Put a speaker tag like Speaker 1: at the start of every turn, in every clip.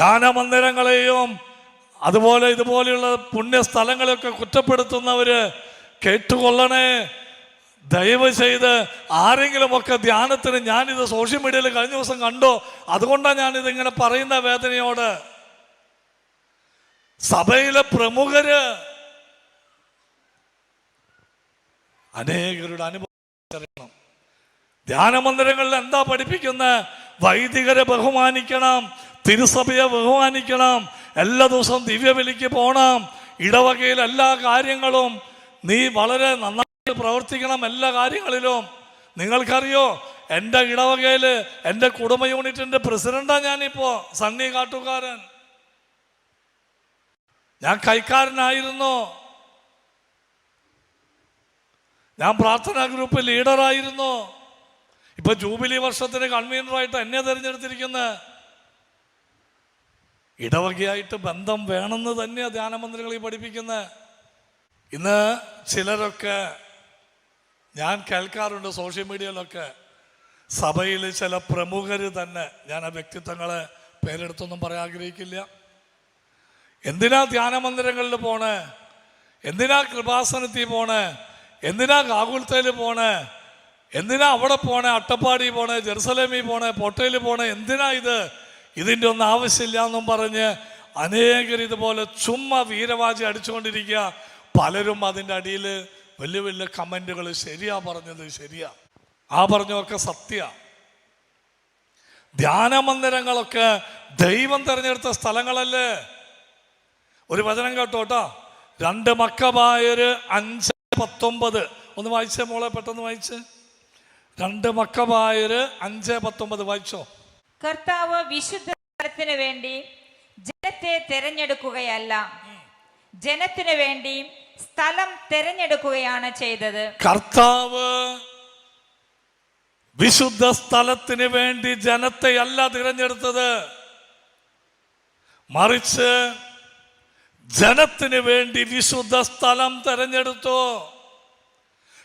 Speaker 1: ധ്യാന മന്ദിരങ്ങളെയും അതുപോലെ ഇതുപോലെയുള്ള പുണ്യസ്ഥലങ്ങളെയൊക്കെ കുറ്റപ്പെടുത്തുന്നവര് കേട്ടുകൊള്ളണേ. ദയവ് ചെയ്ത് ആരെങ്കിലുമൊക്കെ ധ്യാനത്തിന് ഞാനിത് സോഷ്യൽ മീഡിയയിൽ കഴിഞ്ഞ ദിവസം കണ്ടോ. അതുകൊണ്ടാണ് ഞാനിത് ഇങ്ങനെ പറയുന്ന വേദനയോട്. സഭയിലെ പ്രമുഖര് അനേകരുടെ അനുഭവം അറിയണം. ധ്യാനമന്ദിരങ്ങളിൽ എന്താ പഠിപ്പിക്കുന്നത് വൈദികരെ ബഹുമാനിക്കണം തിരുസഭയെ ബഹുമാനിക്കണം എല്ലാ ദിവസവും ദിവ്യബലിക്ക് പോകണം ഇടവകയിൽ എല്ലാ കാര്യങ്ങളും നീ വളരെ നന്നായിട്ട് പ്രവർത്തിക്കണം എല്ലാ കാര്യങ്ങളിലും. നിങ്ങൾക്കറിയോ എന്റെ ഇടവകയിൽ എന്റെ കുടുംബ യൂണിറ്റിന്റെ പ്രസിഡന്റാണ് ഞാനിപ്പോ സണ്ണി കാട്ടുകാരൻ. ഞാൻ കൈക്കാരനായിരുന്നു. ഞാൻ പ്രാർത്ഥനാ ഗ്രൂപ്പ് ലീഡറായിരുന്നു. ഇപ്പൊ ജൂബിലി വർഷത്തിന് കൺവീനറായിട്ട് എന്നെ തിരഞ്ഞെടുത്തിരിക്കുന്നത് ഇടവകയായിട്ട് ബന്ധം വേണമെന്ന് തന്നെയാണ് ധ്യാനമന്ത്രികളീ പഠിപ്പിക്കുന്നത് ഇന്ന് ചിലരൊക്കെ ഞാൻ കേൾക്കാറുണ്ട് സോഷ്യൽ മീഡിയയിലൊക്കെ. സഭയിൽ ചില പ്രമുഖർ തന്നെ ഞാൻ ആ വ്യക്തിത്വങ്ങളെ പേരെടുത്തൊന്നും പറയാൻ ആഗ്രഹിക്കില്ല. എന്തിനാ ധ്യാനമന്ദിരങ്ങളിൽ പോണേ? എന്തിനാ കൃപാസനത്തിൽ പോണേ? എന്തിനാ കാകുൽത്തയിൽ പോണേ? എന്തിനാ അവിടെ പോണേ? അട്ടപ്പാടി പോണേ? ജെറുസലേമിൽ പോണേ? പൊട്ടയിൽ പോണേ? എന്തിനാ ഇത്? ഇതിന്റെ ഒന്നും ആവശ്യമില്ല എന്നും പറഞ്ഞ് അനേകർ ഇതുപോലെ ചുമ്മാ വീരവാചി അടിച്ചുകൊണ്ടിരിക്കുക. പലരും അതിന്റെ അടിയിൽ വലിയ വലിയ കമന്റുകൾ ശരിയാ പറഞ്ഞത് ശരിയാ. ആ പറഞ്ഞതൊക്കെ സത്യ. ധ്യാനമന്ദിരങ്ങളൊക്കെ ദൈവം തിരഞ്ഞെടുത്ത സ്ഥലങ്ങളല്ലേ? ഒരു വചനം കേട്ടോട്ടോ രണ്ട് മക്കബായൊരു അഞ്ച് പത്തൊമ്പത്. ഒന്ന് വായിച്ചേ മോളെ പെട്ടെന്ന് വായിച്ച്. രണ്ട് മക്കബായര് അഞ്ച് പത്തൊമ്പത് വായിച്ചോ?
Speaker 2: കർത്താവ് വിശുദ്ധ സ്ഥലത്തിന് വേണ്ടി ജനത്തെ തിരഞ്ഞെടുക്കുകയല്ല. ജനത്തിനു വേണ്ടി സ്ഥലം തിരഞ്ഞെടുക്കുകയാണ് ചെയ്തത്.
Speaker 1: കർത്താവ് വിശുദ്ധ സ്ഥലത്തിന് വേണ്ടി ജനത്തെ അല്ല തിരഞ്ഞെടുത്തത്. മറിച്ച് ജനത്തിന് വേണ്ടി വിശുദ്ധ സ്ഥലം തിരഞ്ഞെടുത്തു.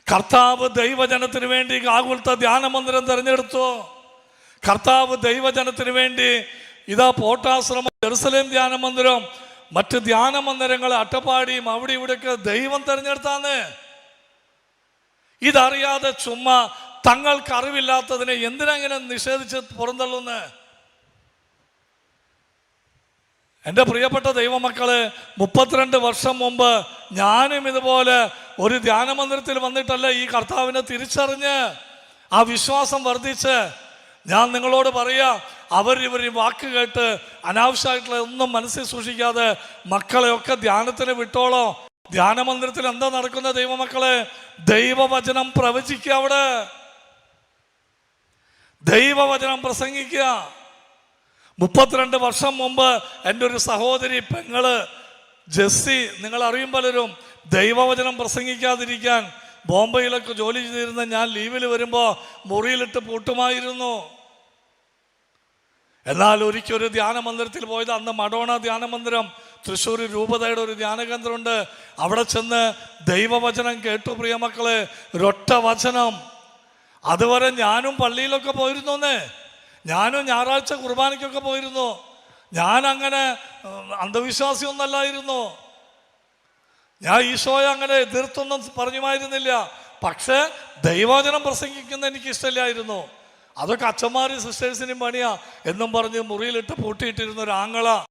Speaker 1: കർത്താവ് ദൈവജനത്തിന് വേണ്ടി ആകുലത്തെ ധ്യാന മന്ദിരം തിരഞ്ഞെടുത്തു. കർത്താവ് ദൈവജനത്തിന് വേണ്ടി ഇതാ പോട്ടാശ്രമം ജെറുസലേം ധ്യാന മന്ദിരം മറ്റ് ധ്യാന മന്ദിരങ്ങൾ അട്ടപ്പാടിയും അവിടെ ഇവിടെയൊക്കെ ദൈവം തിരഞ്ഞെടുത്താന്ന്. ഇതറിയാതെ ചുമ്മാ തങ്ങൾക്ക് അറിവില്ലാത്തതിനെ എന്തിനങ്ങനെ നിഷേധിച്ച് പുറന്തള്ളുന്ന്? എന്റെ പ്രിയപ്പെട്ട ദൈവമക്കൾ മുപ്പത്തിരണ്ട് വർഷം മുമ്പ് ഞാനും ഇതുപോലെ ഒരു ധ്യാന മന്ദിരത്തിൽ വന്നിട്ടല്ല ഈ കർത്താവിനെ തിരിച്ചറിഞ്ഞ് ആ വിശ്വാസം വർദ്ധിച്ച്. ഞാൻ നിങ്ങളോട് പറയാ അവർ ഈ വാക്ക് കേട്ട് അനാവശ്യമായിട്ടുള്ള ഒന്നും മനസ്സിൽ സൂക്ഷിക്കാതെ മക്കളെയൊക്കെ ധ്യാനത്തിന് വിട്ടോളോ. ധ്യാന മന്ദിരത്തിൽ എന്താ നടക്കുന്ന ദൈവമക്കളെ? ദൈവവചനം പ്രവചിക്കുക അവിടെ. ദൈവവചനം പ്രസംഗിക്കുക. മുപ്പത്തിരണ്ട് വർഷം മുമ്പ് എന്റെ ഒരു സഹോദരി പെങ്ങൾ ജസ്സി നിങ്ങൾ അറിയും പലരും ദൈവവചനം പ്രസംഗിക്കാതിരിക്കാൻ ബോംബെയിലൊക്കെ ജോലി ചെയ്തിരുന്ന ഞാൻ ലീവിൽ വരുമ്പോൾ മുറിയിലിട്ട് പൂട്ടുമായിരുന്നു. എന്നാൽ ഒരിക്കൽ ഒരു ധ്യാന മന്ദിരത്തിൽ പോയത് അന്ന് മഡോണ ധ്യാന മന്ദിരം തൃശ്ശൂർ രൂപതയുടെ ഒരു ധ്യാന കേന്ദ്രമുണ്ട്. അവിടെ ചെന്ന് ദൈവവചനം കേട്ടു പ്രിയമക്കളെ ഒരൊറ്റ വചനം. അതുവരെ ഞാനും പള്ളിയിലൊക്കെ പോയിരുന്നു പോയിരുന്നോന്നേ. ഞാനും ഞായറാഴ്ച കുർബാനയ്ക്കൊക്കെ പോയിരുന്നു. ഞാൻ അങ്ങനെ അന്ധവിശ്വാസി അന്ധവിശ്വാസിയൊന്നല്ലായിരുന്നു. ഞാൻ ഈശോയെ അങ്ങനെ എതിർത്തൊന്നും പറഞ്ഞുമായിരുന്നില്ല. പക്ഷേ ദൈവവചനം പ്രസംഗിക്കുന്ന എനിക്ക് ഇഷ്ടമില്ലായിരുന്നു അതൊക്കെ അച്ഛന്മാരും സിസ്റ്റേഴ്സിനും പണിയാ എന്നും പറഞ്ഞ് മുറിയിലിട്ട് പൂട്ടിയിട്ടിരുന്ന ഒരു ആങ്ങള.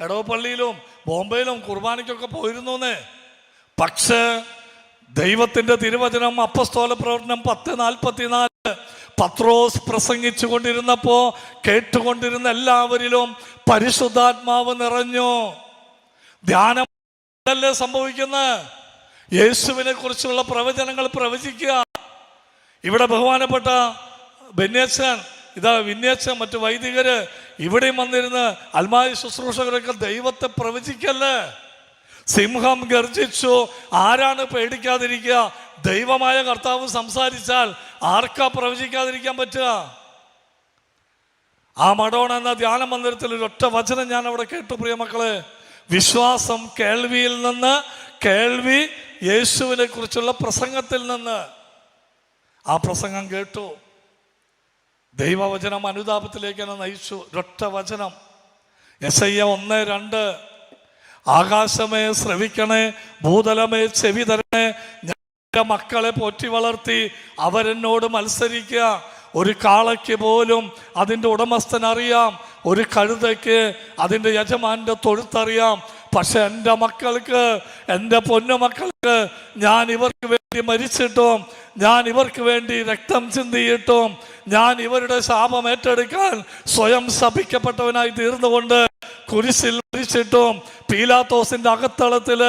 Speaker 1: എടവപ്പള്ളിയിലും ബോംബെയിലും കുർബാനയ്ക്കൊക്കെ പോയിരുന്നേ പക്ഷേ ദൈവത്തിന്റെ തിരുവചനം അപ്പസ്തോല പ്രവർത്തനം പത്ത് നാൽപ്പത്തിനാല് പത്രോസ് പ്രസംഗിച്ചു കൊണ്ടിരുന്നപ്പോ കേട്ടുകൊണ്ടിരുന്ന എല്ലാവരിലും പരിശുദ്ധാത്മാവ് നിറഞ്ഞു. ധ്യാനം അല്ലേ സംഭവിക്കുന്നത്? യേശുവിനെ കുറിച്ചുള്ള പ്രവചനങ്ങൾ പ്രവചിക്കുക. ഇവിടെ ബഹുമാനപ്പെട്ട ബന്യച്ചൻ ഇതാ വിന്യച്ചൻ മറ്റു വൈദികര് ഇവിടെയും വന്നിരുന്ന് അൽമായ ശുശ്രൂഷകരൊക്കെ ദൈവത്തെ പ്രവചിക്കല്ലേ? സിംഹം ഗർജിച്ചു. ആരാണ് പേടിക്കാതിരിക്കുക? ദൈവമായ കർത്താവ് സംസാരിച്ചാൽ ആർക്കാ പ്രവചിക്കാതിരിക്കാൻ പറ്റുക? ആ മടോൺ എന്ന ധ്യാന മന്ദിരത്തിൽ ഒരൊറ്റ വചനം ഞാൻ അവിടെ കേട്ടു പ്രിയ മക്കളെ. വിശ്വാസം കേൾവിയിൽ നിന്ന് കേൾവി യേശുവിനെ കുറിച്ചുള്ള പ്രസംഗത്തിൽ നിന്ന്. ആ പ്രസംഗം കേട്ടു. ദൈവവചനം അനുതാപത്തിലേക്ക് എന്നെ നയിച്ചു. ഒരൊറ്റ വചനം. എസ് ഐ ഒന്ന് രണ്ട്. ആകാശമേ ശ്രവിക്കണേ ഭൂതലമേ ചെവി തരണേ ഞാൻ മക്കളെ പോറ്റി വളർത്തി അവരെന്നോട് മത്സരിക്കുക. ഒരു കാളയ്ക്ക് പോലും അതിന്റെ ഉടമസ്ഥൻ അറിയാം ഒരു കഴുതയ്ക്ക് അതിന്റെ യജമാന്റെ തൊഴുത്തറിയാം. പക്ഷെ എന്റെ മക്കൾക്ക് എന്റെ പൊന്നു മക്കൾക്ക് ഞാൻ ഇവർക്ക് വേണ്ടി മരിച്ചിട്ടും ഞാൻ ഇവർക്ക് വേണ്ടി രക്തം ചിന്തിയിട്ടും ഞാൻ ഇവരുടെ ശാപം ഏറ്റെടുക്കാൻ സ്വയം ശപിക്കപ്പെട്ടവനായി തീർന്നുകൊണ്ട് കുരിശിൽ മരിച്ചിട്ടും പീലാത്തോസിന്റെ അകത്തളത്തിൽ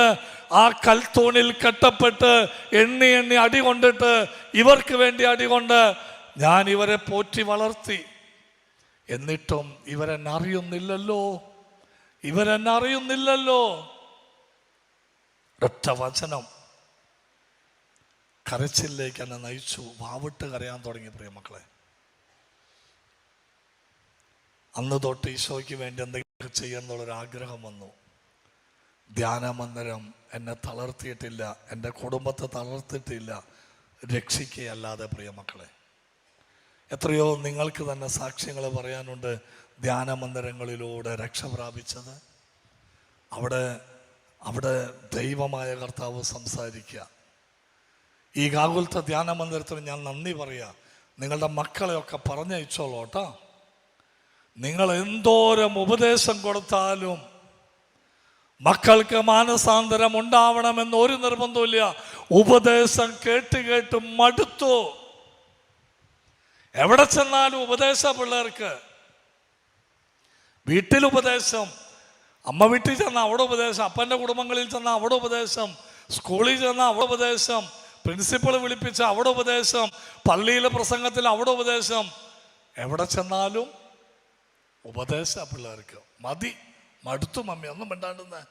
Speaker 1: ആ കൽത്തൂണിൽ കെട്ടപ്പെട്ട് എണ്ണി എണ്ണി അടി കൊണ്ടിട്ട് ഇവർക്ക് വേണ്ടി അടി കൊണ്ട് ഞാൻ ഇവരെ പോറ്റി വളർത്തി. എന്നിട്ടും ഇവരെന്നെ അറിയുന്നില്ലല്ലോ. അറിയുന്നില്ലല്ലോ. ഒറ്റ വചനം. കരച്ചിലേക്ക് എന്നെ നയിച്ചു. വാവിട്ട് കരയാൻ തുടങ്ങി പ്രിയമക്കളെ അന്ന് തൊട്ട് ഈശോയ്ക്ക് വേണ്ടി എന്തെങ്കിലും ചെയ്യാന്നുള്ളൊരു ആഗ്രഹം വന്നു. ധ്യാനമന്ദിരം എന്നെ തളർത്തിയിട്ടില്ല എന്റെ കുടുംബത്തെ തളർത്തിയിട്ടില്ല രക്ഷിക്കുകയല്ലാതെ പ്രിയമക്കളെ എത്രയോ നിങ്ങൾക്ക് തന്നെ സാക്ഷ്യങ്ങൾ പറയാനുണ്ട് ധ്യാനമന്ദിരങ്ങളിലൂടെ രക്ഷ പ്രാപിച്ചത്. അവിടെ അവിടെ ദൈവമായ കർത്താവ് സംസാരിക്കുക. ഈ ഗാകുലത്തെ ധ്യാന മന്ദിരത്തിന് ഞാൻ നന്ദി പറയുക നിങ്ങളുടെ മക്കളെയൊക്കെ പറഞ്ഞയച്ചോളൂ കേട്ടോ. നിങ്ങൾ എന്തോരം ഉപദേശം കൊടുത്താലും മക്കൾക്ക് മാനസാന്തരം ഉണ്ടാവണമെന്ന് ഒരു നിർബന്ധമില്ല ഉപദേശം കേട്ട് കേട്ട് മടുത്തു. എവിടെ ചെന്നാലും ഉപദേശ പിള്ളേർക്ക്. വീട്ടിൽ ഉപദേശം. അമ്മ വീട്ടിൽ ചെന്ന അവിടെ ഉപദേശം. അപ്പന്റെ കുടുംബങ്ങളിൽ ചെന്ന അവിടെ ഉപദേശം. സ്കൂളിൽ ചെന്ന അവിടെ ഉപദേശം. പ്രിൻസിപ്പൾ വിളിപ്പിച്ച അവിടെ ഉപദേശം. പള്ളിയിലെ പ്രസംഗത്തിൽ അവിടെ ഉപദേശം. എവിടെ ചെന്നാലും ഉപദേശ പിള്ളേർക്ക്. മതി മടുത്തു മമ്മി ഒന്നും വേണ്ടാണ്ടെന്ന്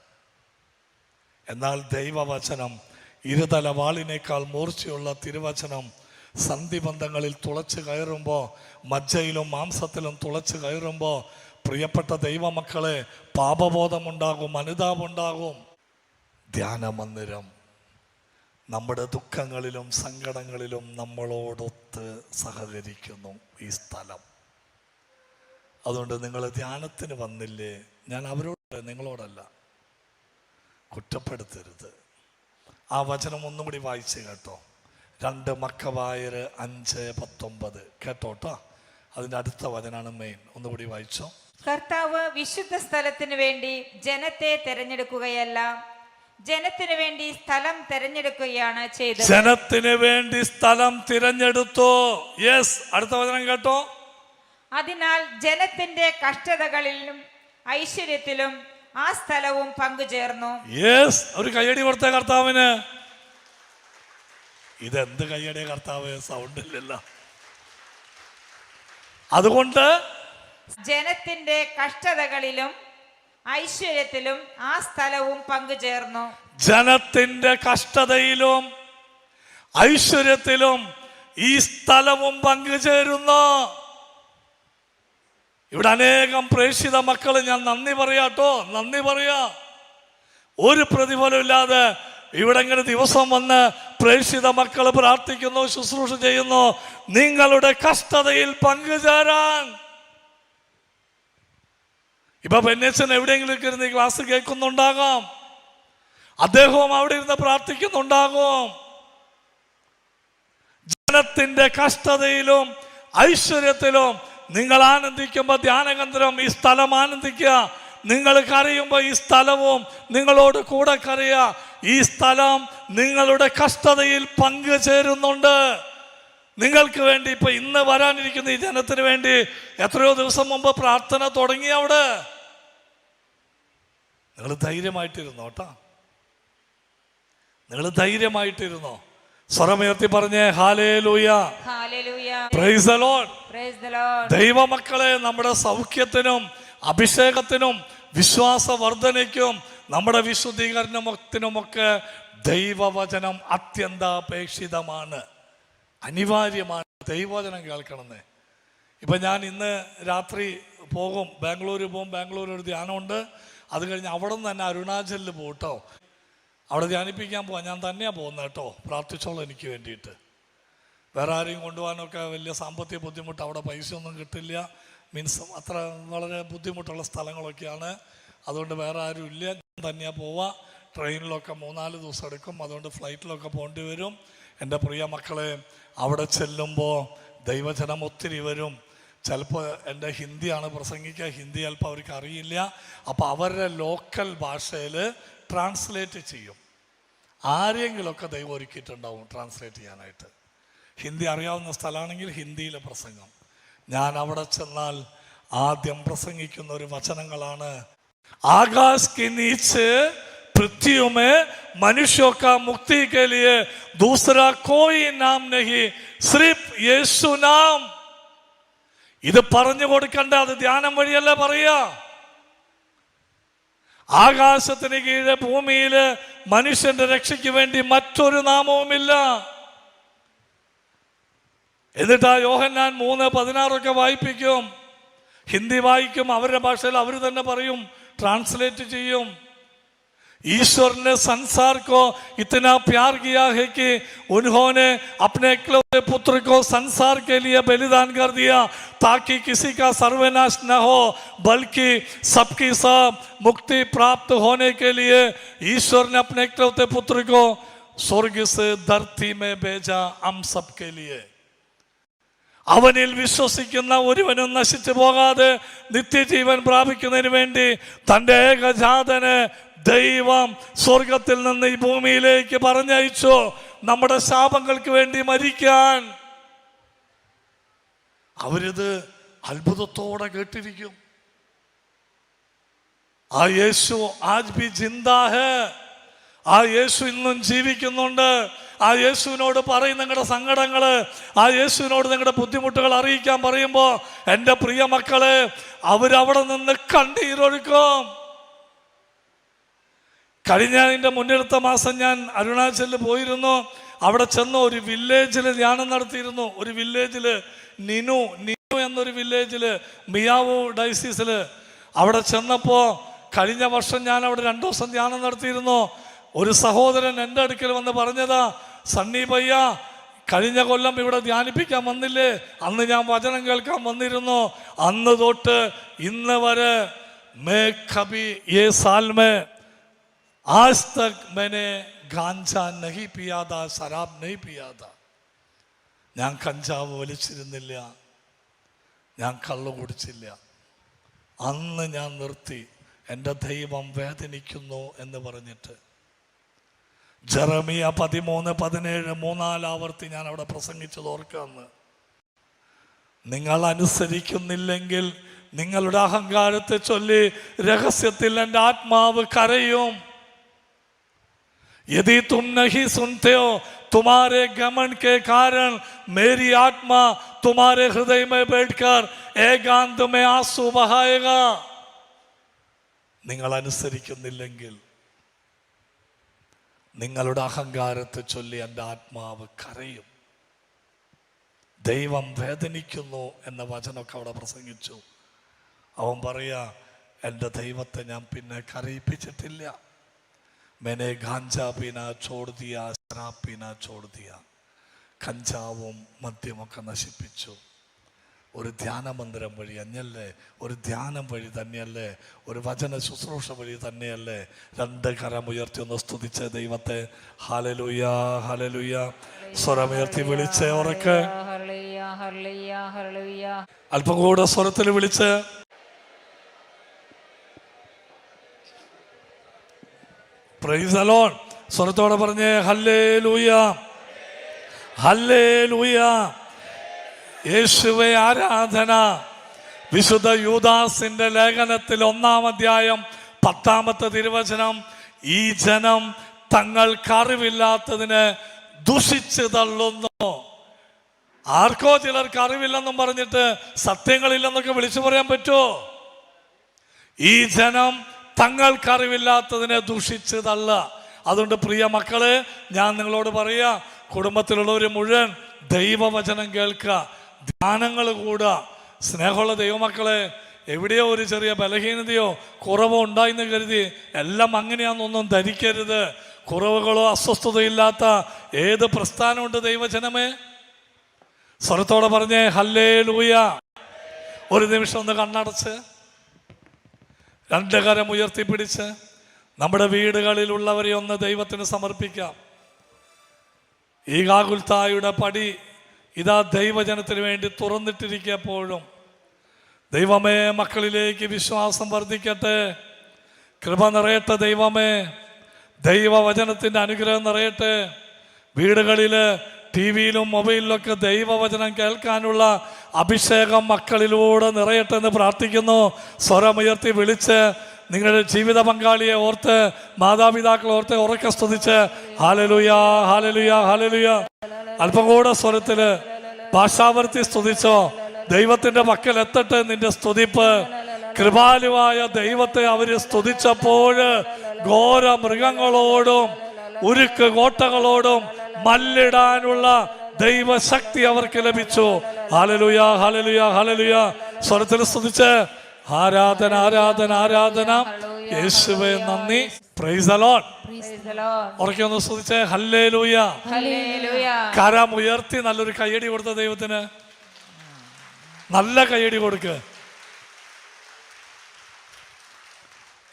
Speaker 1: എന്നാൽ ദൈവവചനം ഇരുതല വാളിനേക്കാൾ മൂർച്ചയുള്ള തിരുവചനം സന്ധിബന്ധങ്ങളിൽ തുളച്ച് കയറുമ്പോൾ മജ്ജയിലും മാംസത്തിലും തുളച്ച് കയറുമ്പോൾ പ്രിയപ്പെട്ട ദൈവമക്കളെ പാപബോധമുണ്ടാകും അനുതാപമുണ്ടാകും. ധ്യാനമന്ദിരം. നമ്മുടെ ദുഃഖങ്ങളിലും സങ്കടങ്ങളിലും നമ്മളോടൊത്ത് സഹകരിക്കുന്നു ഈ സ്ഥലം. അതുകൊണ്ട് നിങ്ങൾ ധ്യാനത്തിന് വന്നില്ലേ? ഞാൻ അവരോട് നിങ്ങളോടല്ല. കുറ്റപ്പെടുത്തരുത്. ആ വചനം ഒന്നും കൂടി വായിച്ച് കേട്ടോ. രണ്ട് മക്കവായര് അഞ്ച് പത്തൊമ്പത്. കേട്ടോട്ടോ? അതിന്റെ അടുത്ത വചനാണ് മെയിൻ ഒന്നുകൂടി വായിച്ചോ.
Speaker 2: കർത്താവ് വിശുദ്ധ സ്ഥലത്തിന് വേണ്ടി ജനത്തെ തെരഞ്ഞെടുക്കുകയല്ല ജനത്തിന് വേണ്ടി സ്ഥലം തിരഞ്ഞെടുക്കുകയാണ് ചെയ്തത്.
Speaker 1: ജനത്തിന് വേണ്ടി സ്ഥലം തിരഞ്ഞെടുത്തു. യെസ് അടുത്ത വചനം കേട്ടോ.
Speaker 2: അതിനാൽ ജനത്തിന്റെ കഷ്ടതകളിലും ഐശ്വര്യത്തിലും ആ സ്ഥലവും പങ്കുചേർന്നു.
Speaker 1: യെസ് ഒരു കയ്യടി കൊടുത്ത കർത്താവിന്. ഇതെന്ത് കയ്യടിയ കർത്താവ് സൗണ്ട് ഇല്ലല്ലോ. അതുകൊണ്ട്
Speaker 2: ജനത്തിന്റെ കഷ്ടതകളിലും ഐശ്വര്യത്തിലും ആ സ്ഥലവും പങ്കുചേർന്നു.
Speaker 1: ജനത്തിന്റെ കഷ്ടതയിലും ഐശ്വര്യത്തിലും ഈ സ്ഥലവും പങ്കുചേരുന്നു. ഇവിടെ അനേകം പ്രേക്ഷിത മക്കൾ ഞാൻ നന്ദി പറയാട്ടോ നന്ദി പറയാ. ഒരു പ്രതിഫലമില്ലാതെ ഇവിടെ ഇങ്ങനെ ദിവസം വന്ന് പ്രേക്ഷിത മക്കൾ പ്രാർത്ഥിക്കുന്നു ശുശ്രൂഷ ചെയ്യുന്നു. നിങ്ങളുടെ കഷ്ടതയിൽ പങ്കുചേരാൻ. ഇപ്പൊ പെന്നേച്ചൻ എവിടെയെങ്കിലും ഇരുന്ന് ഈ ക്ലാസ് കേൾക്കുന്നുണ്ടാകാം. അദ്ദേഹവും അവിടെ ഇരുന്ന് പ്രാർത്ഥിക്കുന്നുണ്ടാകും. ജനത്തിന്റെ കഷ്ടതയിലും ഐശ്വര്യത്തിലും നിങ്ങൾ ആനന്ദിക്കുമ്പോൾ ധ്യാനകേന്ദ്രം ഈ സ്ഥലം ആനന്ദിക്കുക. നിങ്ങൾ കരയുമ്പോൾ ഈ സ്ഥലവും നിങ്ങളോട് കൂടെ കരയുക. ഈ സ്ഥലം നിങ്ങളുടെ കഷ്ടതയിൽ പങ്കുചേരുന്നുണ്ട്. നിങ്ങൾക്ക് വേണ്ടി ഇപ്പൊ ഇന്ന് വരാനിരിക്കുന്ന ഈ ജനത്തിന് വേണ്ടി എത്രയോ ദിവസം മുമ്പ് പ്രാർത്ഥന തുടങ്ങി അവിടെ. നിങ്ങൾ ധൈര്യമായിട്ടിരുന്നോ കേട്ടോ നിങ്ങൾ ധൈര്യമായിട്ടിരുന്നോ? സ്വരമുയർത്തി പറഞ്ഞേ ഹാലേ ലൂയ. പ്രൈസ്. ദൈവമക്കളെ നമ്മുടെ സൗഖ്യത്തിനും അഭിഷേകത്തിനും വിശ്വാസ വർധനയ്ക്കും നമ്മുടെ വിശുദ്ധീകരണത്തിനുമൊക്കെ ദൈവവചനം അത്യന്താപേക്ഷിതമാണ്. അനിവാര്യമാണ്. ദൈവവചനം കേൾക്കണമെന്ന്. ഇപ്പം ഞാൻ ഇന്ന് രാത്രി പോകും ബാംഗ്ലൂർ പോകും ബാംഗ്ലൂർ ഒരു ധ്യാനമുണ്ട്. അത് കഴിഞ്ഞ് അവിടെ നിന്ന് തന്നെ അരുണാചലിൽ പോകും കേട്ടോ. അവിടെ ധ്യാനിപ്പിക്കാൻ പോവാം. ഞാൻ തന്നെയാണ് പോകുന്നത് കേട്ടോ. പ്രാർത്ഥിച്ചോളൂ എനിക്ക് വേണ്ടിയിട്ട്. വേറെ ആരെയും കൊണ്ടുപോകാനൊക്കെ വലിയ സാമ്പത്തിക ബുദ്ധിമുട്ട് അവിടെ പൈസ ഒന്നും കിട്ടില്ല. മീൻസ് അത്ര വളരെ ബുദ്ധിമുട്ടുള്ള സ്ഥലങ്ങളൊക്കെയാണ്. അതുകൊണ്ട് വേറെ ആരും ഇല്ല. ഞാൻ തന്നെയാണ് പോവുക ട്രെയിനിലൊക്കെ മൂന്നാൽ ദിവസം എടുക്കും. അതുകൊണ്ട് ഫ്ലൈറ്റിലൊക്കെ പോകേണ്ടി വരും. എന്റെ പ്രിയ മക്കളെ അവിടെ ചെല്ലുമ്പോൾ ദൈവജനം ഒത്തിരി വരും. ചിലപ്പോൾ എന്റെ ഹിന്ദിയാണ് പ്രസംഗിക്കുക. ഹിന്ദി ചിലപ്പോൾ അവർക്ക് അറിയില്ല. അപ്പോൾ അവരുടെ ലോക്കൽ ഭാഷയിൽ ട്രാൻസ്ലേറ്റ് ചെയ്യും ആരെങ്കിലുമൊക്കെ ദൈവം ഒരുക്കിയിട്ടുണ്ടാവും ട്രാൻസ്ലേറ്റ് ചെയ്യാനായിട്ട് ഹിന്ദി അറിയാവുന്ന സ്ഥലമാണെങ്കിൽ ഹിന്ദിയിലെ പ്രസംഗം ഞാൻ അവിടെ ചെന്നാൽ ആദ്യം പ്രസംഗിക്കുന്ന ഒരു വചനങ്ങളാണ് ആകാശ് के नीचे पृथ्वी में मनुष्यों का मुक्ति के लिए दूसरा कोई नाम नहीं सिर्फ യേശു നാം ഇത് പറഞ്ഞു കൊടുക്കണ്ട അത് ധ്യാനം വഴിയല്ല പറയാ ആകാശത്തിന് കീഴെ ഭൂമിയിൽ മനുഷ്യന്റെ രക്ഷയ്ക്ക് വേണ്ടി മറ്റൊരു നാമവുമില്ല. എന്നിട്ട് യോഹന്നാൻ മൂന്ന് പതിനാറൊക്കെ വായിപ്പിക്കും. ഹിന്ദി വായിക്കും അവരുടെ ഭാഷയിൽ അവർ തന്നെ പറയും ട്രാൻസ്ലേറ്റ് ചെയ്യും. ईश्वर ने संसार को इतना प्यार किया है कि उन्होंने अपने इकलौते पुत्र को संसार के लिए बलिदान कर दिया ताकि किसी का सर्वनाश न हो बल्कि सबकी सब मुक्ति प्राप्त होने के लिए ईश्वर ने अपने इकलौते पुत्र को स्वर्ग से धरती में भेजा हम सबके लिए അവനിൽ വിശ്വസിക്കുന്ന ഒരുവനും നശിച്ചു പോകാതെ നിത്യജീവൻ പ്രാപിക്കുന്നതിന് വേണ്ടി തൻ്റെ ഏകജാതന് ദൈവം സ്വർഗത്തിൽ നിന്ന് ഈ ഭൂമിയിലേക്ക് പറഞ്ഞയച്ചു. നമ്മുടെ ശാപങ്ങൾക്ക് വേണ്ടി മരിക്കാൻ. അവരിത് അത്ഭുതത്തോടെ കേട്ടിരിക്കും. ആ യേശു ആജ് ബി ജിന്ദാഹ് ആ യേശു ഇന്നും ജീവിക്കുന്നുണ്ട്. ആ യേശുവിനോട് പറയും നിങ്ങളുടെ സങ്കടങ്ങൾ ആ യേശുവിനോട് നിങ്ങളുടെ ബുദ്ധിമുട്ടുകൾ അറിയിക്കാൻ പറയുമ്പോൾ എന്റെ പ്രിയ മക്കളെ അവരവിടെ നിന്ന് കണ്ണീരൊഴുക്കും. കഴിഞ്ഞ അതിന്റെ മുന്നെടുത്ത മാസം ഞാൻ അരുണാചലിൽ പോയിരുന്നു. അവിടെ ചെന്ന് ഒരു വില്ലേജിൽ ധ്യാനം നടത്തിയിരുന്നു. ഒരു വില്ലേജിൽ നിനു നിനു എന്നൊരു വില്ലേജിൽ മിയാവു ഡൈസീസിൽ അവിടെ ചെന്നപ്പോൾ കഴിഞ്ഞ വർഷം ഞാൻ അവിടെ രണ്ടു ദിവസം ധ്യാനം നടത്തിയിരുന്നു. ഒരു സഹോദരൻ എന്റെ അടുക്കൽ വന്ന് പറഞ്ഞതാ സണ്ണി പയ്യ കഴിഞ്ഞ കൊല്ലം ഇവിടെ ധ്യാനിപ്പിക്കാൻ വന്നില്ലേ? അന്ന് ഞാൻ വചനം കേൾക്കാൻ വന്നിരുന്നു. അന്ന് തൊട്ട് ഇന്ന് വരെ മേ കബി ഏ സാൽ മേ आज तक मैंने गांजा नहीं पिया था शराब नहीं पिया था ഞാൻ കഞ്ചാവ് വലിച്ചിരുന്നില്ല ഞാൻ കള്ളു കുടിച്ചില്ല അന്ന് ഞാൻ നിർത്തി എൻ്റെ ദൈവം വേദനിക്കുന്നു എന്ന് പറഞ്ഞിട്ട് ജെറമിയ പതിമൂന്ന് പതിനേഴ് മൂന്നാലാവർത്തി ഞാൻ അവിടെ പ്രസംഗിച്ചത് ഓർക്കാന്ന് നിങ്ങൾ അനുസരിക്കുന്നില്ലെങ്കിൽ നിങ്ങളുടെ അഹങ്കാരത്തെ ചൊല്ലി രഹസ്യത്തിൽ എൻ്റെ ആത്മാവ് കരയും यदि तुम नहीं सुनते हो तुम्हारे गमन के कारण मेरी आत्मा तुम्हारे हृदय में बैठकर ഏകാന്ത में आंसू बहाएगा നിങ്ങൾ അനുസരിക്കുന്നില്ലെങ്കിൽ നിങ്ങളുടെ അഹങ്കാരത്തെ ചൊല്ലി എൻ്റെ ആത്മാവ് കരയും ദൈവം വേദനിക്കുന്നു എന്ന വചനമൊക്കെ അവിടെ പ്രസംഗിച്ചു അവൻ പറയാ എൻ്റെ ദൈവത്തെ ഞാൻ പിന്നെ കരയിപ്പിച്ചിട്ടില്ല मैंने गांजा पीना छोड़ दिया शराब पीना छोड़ दिया കഞ്ചാവും മദ്യമൊക്കെ നശിപ്പിച്ചു ഒരു ധ്യാന മന്ദിരം വഴി അഞ്ഞല്ലേ ഒരു ധ്യാനം വഴി തന്നെയല്ലേ ഒരു വചന ശുശ്രൂഷ വഴി തന്നെയല്ലേ രണ്ട് കരം ഉയർത്തി ഒന്ന് സ്തുതിച്ച ദൈവത്തെ ഹാലലുയ ഹാലലുയ സ്വരമുയർത്തി വിളിച്ച് ഉറക്കെ
Speaker 2: ഹർലിയ ഹർലിയ ഹർലിയ
Speaker 1: അല്പം കൂടെ സ്വരത്തിൽ വിളിച്ച് പ്രൈസ് അലോൺ സ്വരത്തോടെ പറഞ്ഞേ ഹല്ലേ ലൂയ ഹല്ലേ ലൂയ യേശുവെ ആരാധന. വിശുദ്ധ യൂദാസിന്റെ ലേഖനത്തിൽ ഒന്നാം അധ്യായം പത്താമത്തെ തിരുവചനം ഈ ജനം തങ്ങൾക്കറിവില്ലാത്തതിന് ദുഷിച്ചു തള്ളുന്നു. ആർക്കോ ചിലർക്ക് അറിവില്ലെന്നും പറഞ്ഞിട്ട് സത്യങ്ങളില്ലെന്നൊക്കെ വിളിച്ചു പറയാൻ പറ്റുമോ? ഈ ജനം തങ്ങൾക്കറിവില്ലാത്തതിനെ ദൂഷിച്ച് അതുകൊണ്ട് പ്രിയ മക്കളെ ഞാൻ നിങ്ങളോട് പറയാ കുടുംബത്തിലുള്ളവർ മുഴുവൻ ദൈവവചനം കേൾക്കുക ധ്യാനങ്ങൾ കൂടുക. സ്നേഹമുള്ള ദൈവമക്കളെ എവിടെയോ ഒരു ചെറിയ ബലഹീനതയോ കുറവോ ഉണ്ടായിന്ന് കരുതി എല്ലാം അങ്ങനെയാണെന്നൊന്നും ധരിക്കരുത്. കുറവുകളോ അസ്വസ്ഥതയില്ലാത്ത ഏത് പ്രസ്ഥാനമുണ്ട് ദൈവജനമേ? സ്വരത്തോടെ പറഞ്ഞേ ഹല്ലേ ലൂയ ഒരു നിമിഷം ഒന്ന് കണ്ണടച്ച്. രണ്ട് കരം ഉയർത്തിപ്പിടിച്ച് നമ്മുടെ വീടുകളിലുള്ളവരെ ഒന്ന് ദൈവത്തിന് സമർപ്പിക്കാം. ഈ ഗാകുൽത്തായുടെ പടി ഇതാ ദൈവജനത്തിന് വേണ്ടി തുറന്നിട്ടിരിക്കപ്പോഴും ദൈവമേ മക്കളിലേക്ക് വിശ്വാസം വർദ്ധിക്കട്ടെ. കൃപ നിറയട്ടെ ദൈവമേ. ദൈവവചനത്തിന്റെ അനുഗ്രഹം നിറയട്ടെ. വീടുകളിൽ ടി വിയിലും മൊബൈലിലൊക്കെ ദൈവവചനം കേൾക്കാനുള്ള അഭിഷേകം മക്കളിലൂടെ നിറയട്ടെ എന്ന് പ്രാർത്ഥിക്കുന്നു സ്വരമുയർത്തി വിളിച്ച് നിങ്ങളുടെ ജീവിത പങ്കാളിയെ ഓർത്ത് മാതാപിതാക്കളെ ഓർത്ത് ഉറക്കെ സ്തുതിച്ച് ഹാലലുയ ഹാലലുയ ഹാലലുയ അല്പം കൂടെ സ്വരത്തിൽ ഭാഷാവർത്തി സ്തുതിച്ചോ. ദൈവത്തിന്റെ മക്കൾ എത്തട്ടെ നിന്റെ സ്തുതിപ്പ്. കൃപാലുവായ ദൈവത്തെ അവർ സ്തുതിച്ചപ്പോൾ ഘോര മൃഗങ്ങളോടും ഉരുക്ക് കോട്ടകളോടും മല്ലിടാനുള്ള ദൈവശക്തി അവർക്ക് ലഭിച്ചു. ഹലലുയ ഹലലുയ ഹലലുയ സ്വരത്തിൽ സ്തുതിച്ച് ആരാധന ആരാധന ആരാധന. യേശുവെ നന്ദി. ഉറക്കൊന്ന് സ്തുതിച്ച് ഹല്ലേ ലൂയ. കരം ഉയർത്തി നല്ലൊരു കയ്യടി കൊടുത്ത ദൈവത്തിന്. നല്ല കയ്യടി കൊടുക്ക്.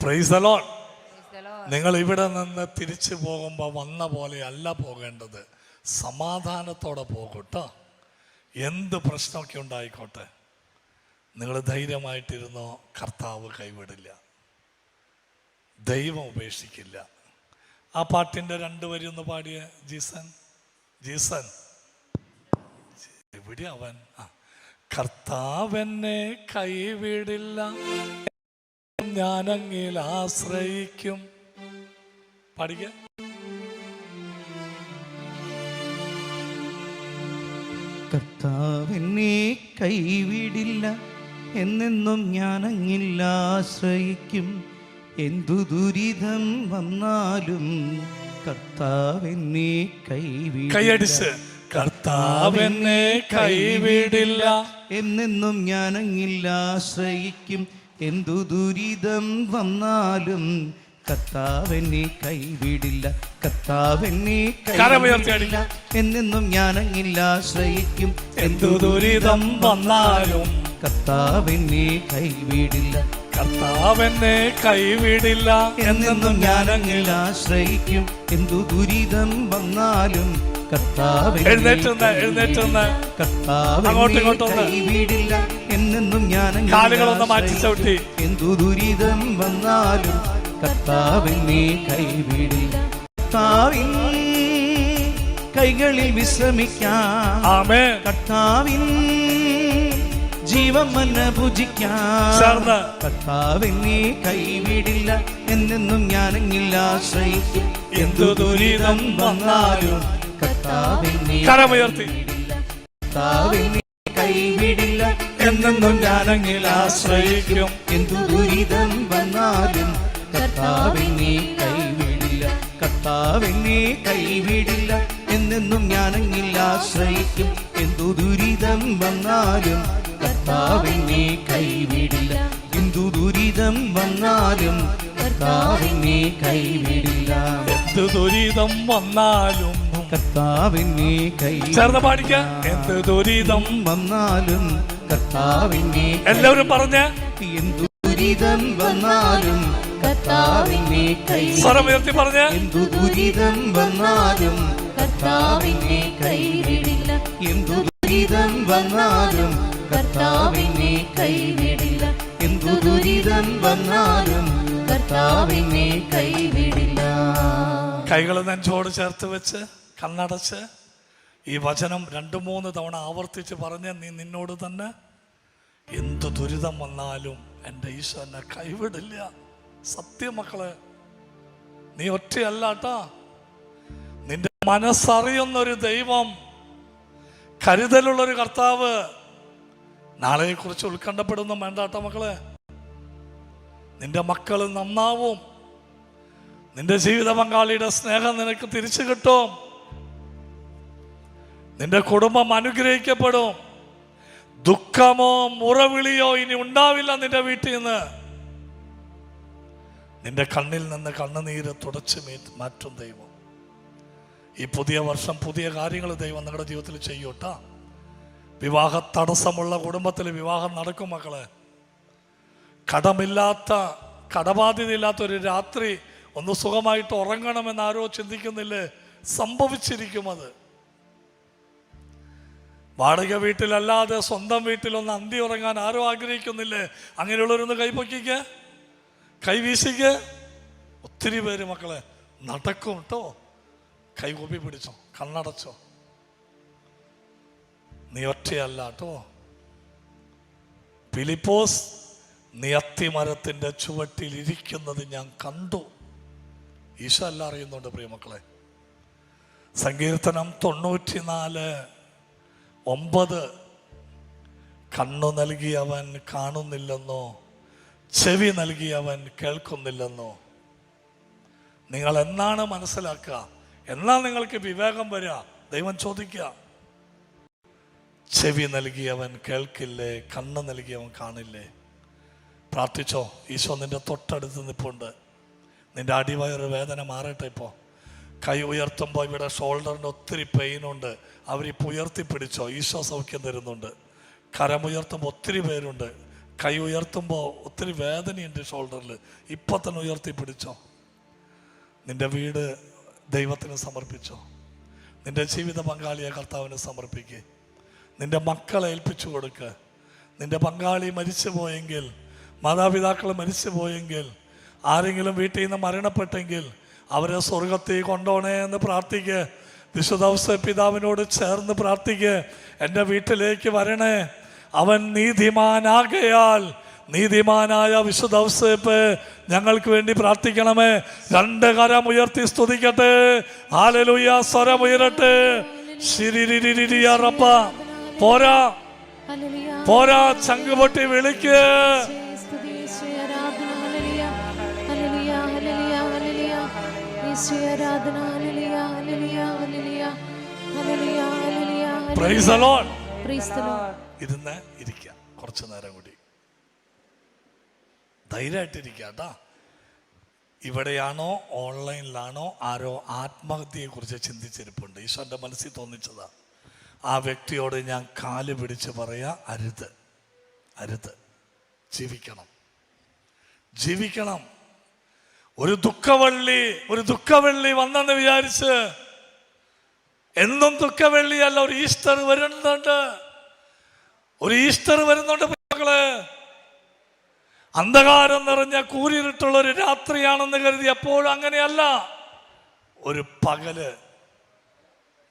Speaker 1: Praise alone
Speaker 2: Praise the Lord.
Speaker 1: നിങ്ങൾ ഇവിടെ നിന്ന് തിരിച്ചു പോകുമ്പോൾ വന്ന പോലെ അല്ല പോകേണ്ടത്. സമാധാനത്തോടെ പോകട്ടോ എന്ത് പ്രശ്നമൊക്കെ ഉണ്ടായിക്കോട്ടെ. നിങ്ങൾ ധൈര്യമായിട്ടിരുന്നോ കർത്താവ് കൈവിടില്ല. ദൈവം ഉപേക്ഷിക്കില്ല. ആ പാട്ടിന്റെ രണ്ട് വരി ഒന്ന് പാടിയ ജീസൻ ജീസൻ എവിടെ അവൻ? ആ. കർത്താവെന്നെ കൈവിടില്ല. ഞാനങ്ങിൽ ആശ്രയിക്കും. പാടിക്ക
Speaker 3: കർത്താവിനെ കൈവിടില്ല എന്നെന്നും ഞാൻ അങ്ങില്ല ആശ്രയിക്കും. എന്തു ദുരിതം വന്നാലും കർത്താവിനെ കൈവിടില്ല.
Speaker 1: കൈയടിച്ച് കർത്താവെന്നെ കൈവിടില്ല.
Speaker 3: എന്നെന്നും ഞാൻ അങ്ങില്ല ആശ്രയിക്കും. എന്തു ദുരിതം വന്നാലും കർത്താവെന്നെ കൈവിടില്ല. കർത്താവെന്നെ കൈവിടില്ല. എന്നെന്നും ഞാൻ അങ്ങില്ല ആശ്രയിക്കും.
Speaker 1: എന്തു ദുരിതം വന്നാലും.
Speaker 3: കർത്താവെന്നെ കൈവിടില്ല.
Speaker 1: കർത്താവെന്നെ കൈവിടില്ല.
Speaker 3: എന്നെന്നും ഞാൻ അങ്ങിൽ ആശ്രയിക്കും. എന്തു ദുരിതം വന്നാലും. കൈവിടില്ല. എന്നെന്നും ഞാൻ
Speaker 1: കാലുകളൊന്ന് മാറ്റി ചവിട്ടി.
Speaker 3: എന്തു ദുരിതം വന്നാലും കർത്താവെന്നെ കൈവിടില്ല കർത്താവിൻ കൈകളിൽ വിശ്രമിക്കാം.
Speaker 1: ആമേ
Speaker 3: കർത്താവിൻ ജീവൻ മന്ന ഭുജിക്കാം കർത്താവിനെ കൈവിടില്ല എന്നെന്നും ഞാൻ ആശ്രയിക്കും. എന്തു ദുരിതം വന്നാലും
Speaker 1: കരമുയർത്തി.
Speaker 3: കർത്താവെന്നെ കൈവിടില്ല എന്നെന്നും ഞാനെങ്കിൽ ആശ്രയിക്കും. എന്തു ദുരിതം വന്നാലും കർത്താവെന്നെ കൈവിടില്ല കർത്താവെന്നെ കൈവിടില്ല. എന്നെന്നും ഞാനെങ്കിൽ ആശ്രയിക്കും. എന്തു ദുരിതം വന്നാലും കർത്താവെന്നെ കൈവിടില്ല. എന്തു ദുരിതം വന്നാലും കർത്താവെന്നെ കൈവിടില്ല.
Speaker 1: എന്ത് ദുരിതം വന്നാലും
Speaker 3: കർത്താവെന്നെ കൈ
Speaker 1: ചേർന്ന് പാടിക്ക. എന്ത് ദുരിതം
Speaker 3: വന്നാലും കർത്താവിനെ
Speaker 1: എല്ലാവരും പറഞ്ഞു
Speaker 3: എന്തു ദുരിതം വന്നാലും കർത്താവിനെ കൈ
Speaker 1: സ്വരം ഉയർത്തി പറഞ്ഞ്.
Speaker 3: എന്തു ദുരിതം വന്നാലും കർത്താവിനെ കൈവിടില്ല എന്തു ദുരിതം വന്നാലും കർത്താവിനെ കൈവിടില്ല എന്തു ദുരിതം വന്നാലും കർത്താവിനെ കൈവിടില്ല
Speaker 1: കൈകൾ നെഞ്ചോട് ചേർത്ത് വെച്ച് കണ്ണടച്ച് ഈ വചനം രണ്ട് മൂന്ന് തവണ ആവർത്തിച്ച് പറഞ്ഞ് നീ നിന്നോട് തന്നെ എന്ത് ദുരിതം വന്നാലും എന്റെ എന്നെ കൈവിടില്ല. സത്യം മക്കളെ നീ ഒറ്റയല്ലാട്ടാ. നിന്റെ മനസ്സറിയുന്നൊരു ദൈവം കരുതലുള്ളൊരു കർത്താവ് നാളെയെക്കുറിച്ച് ഉത്കണ്ഠപ്പെടുന്നു വേണ്ടാട്ട മക്കളെ. നിന്റെ മക്കൾ നന്നാവും. നിന്റെ ജീവിത പങ്കാളിയുടെ സ്നേഹം നിനക്ക് തിരിച്ചു കിട്ടും. നിന്റെ കുടുംബം അനുഗ്രഹിക്കപ്പെടും. ദുഃഖമോ മുറവിളിയോ ഇനി ഉണ്ടാവില്ല നിന്റെ വീട്ടിൽ നിന്ന്. നിന്റെ കണ്ണിൽ നിന്ന് കണ്ണുനീര് തുടച്ചു മാറ്റും ദൈവം. ഈ പുതിയ വർഷം പുതിയ കാര്യങ്ങൾ ദൈവം നിങ്ങളുടെ ജീവിതത്തിൽ ചെയ്യൂട്ടാ. വിവാഹ തടസ്സമുള്ള കുടുംബത്തിൽ വിവാഹം നടക്കും മക്കളെ. കടമില്ലാത്ത കടബാധ്യതയില്ലാത്ത ഒരു രാത്രി ഒന്ന് സുഖമായിട്ട് ഉറങ്ങണമെന്ന് ആരോ ചിന്തിക്കുന്നില്ലേ? സംഭവിച്ചിരിക്കും അത്. വാടക വീട്ടിലല്ലാതെ സ്വന്തം വീട്ടിലൊന്ന് അന്തി ഉറങ്ങാൻ ആരും ആഗ്രഹിക്കുന്നില്ലേ? അങ്ങനെയുള്ളവരൊന്ന് കൈപൊക്കിക്ക്. കൈവീശിക്ക്. ഒത്തിരി പേര് മക്കളെ നടക്കും കേട്ടോ കൈ കൂപ്പി പിടിച്ചോ കണ്ണടച്ചോ. നീ ഒറ്റയല്ല കേട്ടോ ഫിലിപ്പോസ് നിയത്തിമരത്തിന്റെ ചുവട്ടിൽ ഇരിക്കുന്നത് ഞാൻ കണ്ടു. ഈശോ എല്ലാം അറിയുന്നുണ്ട് പ്രിയമക്കളെ സങ്കീർത്തനം തൊണ്ണൂറ്റിനാല്. ഒമ്പത്. കണ്ണു നൽകിയവൻ കാണുന്നില്ലെന്നോ? ചെവി നൽകിയവൻ കേൾക്കുന്നില്ലെന്നോ? നിങ്ങൾ എന്നാണ് മനസ്സിലാക്കുക? എന്നാ നിങ്ങൾക്ക് വിവേകം വരിക. ദൈവം ചോദിക്കുക. ചെവി നൽകിയവൻ കേൾക്കില്ലേ? കണ്ണ് നൽകിയവൻ കാണില്ലേ? പ്രാർത്ഥിച്ചോ. ഈശോ നിന്റെ തൊട്ടടുത്ത് നിൽപ്പുണ്ട് നിന്റെ അടിവയറ് വേദന മാറട്ടെ ഇപ്പോൾ കൈ ഉയർത്തുമ്പോൾ ഇവിടെ ഷോൾഡറിന് ഒത്തിരി പെയിനുണ്ട് അവരിപ്പോൾ ഉയർത്തിപ്പിടിച്ചോ? ഈശോ സൗഖ്യം തരുന്നുണ്ട്. കരമുയർത്തുമ്പോൾ ഒത്തിരി പേരുണ്ട്. കൈ ഉയർത്തുമ്പോൾ ഒത്തിരി വേദനയുണ്ട് ഷോൾഡറിൽ ഇപ്പം തന്നെ ഉയർത്തിപ്പിടിച്ചോ? നിന്റെ വീട് ദൈവത്തിന് സമർപ്പിച്ചോ? നിന്റെ ജീവിത പങ്കാളിയെ കർത്താവിന് സമർപ്പിക്കുക നിന്റെ മക്കളെ ഏൽപ്പിച്ചു കൊടുക്കുക നിന്റെ പങ്കാളി മരിച്ചു പോയെങ്കിൽ മാതാപിതാക്കൾ മരിച്ചു പോയെങ്കിൽ ആരെങ്കിലും വീട്ടിൽ നിന്ന് മരണപ്പെട്ടെങ്കിൽ അവരെ സ്വർഗത്തിൽ കൊണ്ടോണേ എന്ന് പ്രാർത്ഥിക്കുക വിശുദ്ധ പിതാവിനോട് ചേർന്ന് പ്രാർത്ഥിക്കുക എന്റെ വീട്ടിലേക്ക് വരണേ. അവൻ നീതിമാനാകയാൽ നീതിമാനായ വിശുദ്ധ ഔസേപ്പ് ഞങ്ങൾക്ക് വേണ്ടി പ്രാർത്ഥിക്കണമേ. രണ്ട് കരം ഉയർത്തി സ്തുതിക്കട്ടെ. ആലലുയ സ്വരം ഉയരട്ടെ. ശിരിരിരിരിയ റബ്ബ പോരാ. പോരാ ചങ്കുപൊട്ടി വിളിക്ക്. ഇരുന്ന് ഇരിക്കുക കുറച്ചു നേരം കൂടി. ധൈര്യമായിട്ടിരിക്കുക കേട്ടാ ഇവിടെയാണോ ഓൺലൈനിലാണോ ആരോ ആത്മഹത്യയെക്കുറിച്ച് ചിന്തിച്ചിരിപ്പുണ്ട്. ഈശോന്റെ മനസ്സിൽ തോന്നിച്ചതാ. ആ വ്യക്തിയോട് ഞാൻ കാൽ പിടിച്ച് പറയാ അരുത്. അരുത്. ജീവിക്കണം. ജീവിക്കണം. ഒരു ദുഃഖവള്ളി ഒരു ദുഃഖവെള്ളി വന്നെന്ന് വിചാരിച്ച് എന്നും ദുഃഖവെള്ളിയല്ല ഒരു ഈസ്റ്റർ വരുന്നുണ്ട്. ഒരു ഈസ്റ്റർ വരുന്നുണ്ട് മക്കളെ. അന്ധകാരം നിറഞ്ഞ കൂരിരുട്ടുള്ള ഒരു രാത്രിയാണെന്ന് കരുതി എപ്പോഴും അങ്ങനെയല്ല. ഒരു പകൽ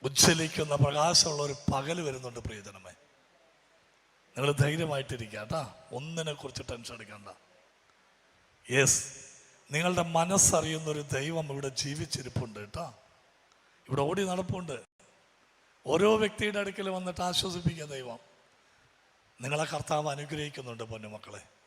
Speaker 1: ഉജ്ജ്വലിക്കുന്ന പ്രകാശമുള്ള ഒരു പകൽ വരുന്നുണ്ട് പ്രിയജനമേ. നിങ്ങൾ ധൈര്യമായിട്ടിരിക്കുക കേട്ടാ. ഒന്നിനെ കുറിച്ച് ടെൻഷൻ എടുക്കണ്ട യെസ് നിങ്ങളുടെ മനസ്സറിയുന്ന ഒരു ദൈവം ഇവിടെ ജീവിച്ചിരിപ്പുണ്ട് കേട്ടോ. ഇവിടെ ഓടി നടപ്പുണ്ട്. ഓരോ വ്യക്തിയുടെ അടുക്കൽ വന്നിട്ട് ആശ്വസിപ്പിക്കുക ദൈവം. നിങ്ങളെ കർത്താവ് അനുഗ്രഹിക്കുന്നുണ്ട് പൊന്നുമക്കളെ.